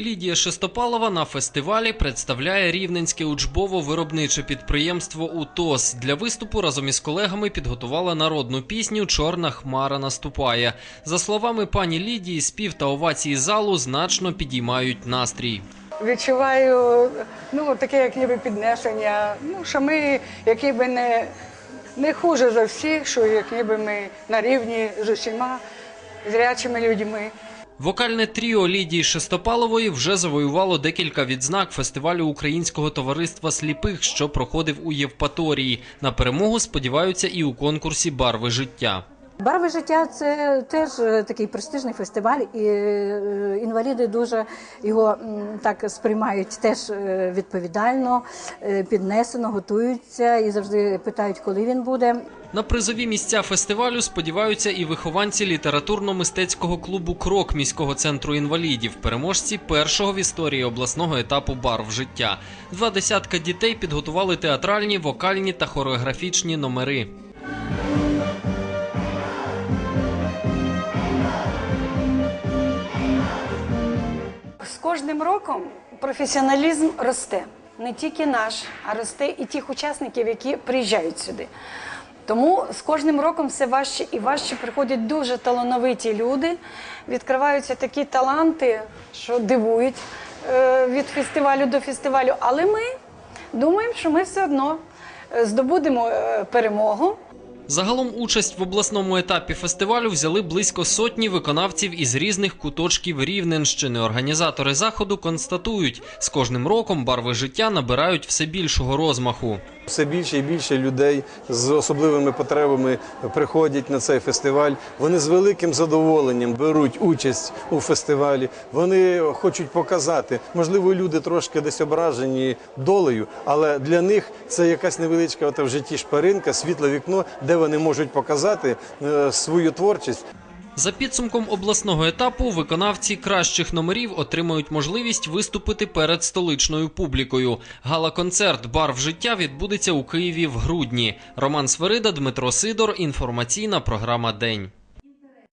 Лідія Шестопалова на фестивалі представляє рівненське учбово-виробниче підприємство УТОС. Для виступу разом із колегами підготувала народну пісню Чорна хмара наступає. За словами пані Лідії, спів та овації залу значно підіймають настрій. Відчуваю ну, таке, як ніби піднесення. Ну, що ми, які би не, не хуже за всіх, що як ніби ми на рівні з усіма зрячими людьми. Вокальне тріо Лідії Шестопалової вже завоювало декілька відзнак фестивалю Українського товариства сліпих, що проходив у Євпаторії. На перемогу сподіваються і у конкурсі Барви життя. Барви життя це теж е, такий престижний фестиваль, і е, інваліди дуже його так сприймають теж е, відповідально, піднесено, готуються і завжди питають, коли він буде. На призові місця фестивалю сподіваються і вихованці літературно-мистецького клубу Крок міського центру інвалідів, переможці першого в історії обласного етапу барв життя. Два десятка дітей підготували театральні, вокальні та хореографічні номери. Кожним роком професіоналізм росте. Не тільки наш, а росте і тих учасників, які приїжджають сюди. Тому з кожним роком все важче і важче приходять дуже талановиті люди, відкриваються такі таланти, що дивують е, від фестивалю до фестивалю. Але ми думаємо, що ми все одно е, здобудемо е, перемогу. Загалом участь в обласному етапі фестивалю взяли близько сотні виконавців із різних куточків Рівненщини. Організатори заходу констатують, з кожним роком барви життя набирають все більшого розмаху. Все більше і більше людей з особливими потребами приходять на цей фестиваль. Вони з великим задоволенням беруть участь у фестивалі. Вони хочуть показати. Можливо, люди трошки десь ображені долею, але для них це якась невеличка в житті шпаринка, світле вікно, де вони можуть показати е, свою творчість. За підсумком обласного етапу виконавці кращих номерів отримають можливість виступити перед столичною публікою. Гала-концерт Барв життя відбудеться у Києві в грудні. Роман Сверида, Дмитро Сидор. Інформаційна програма День.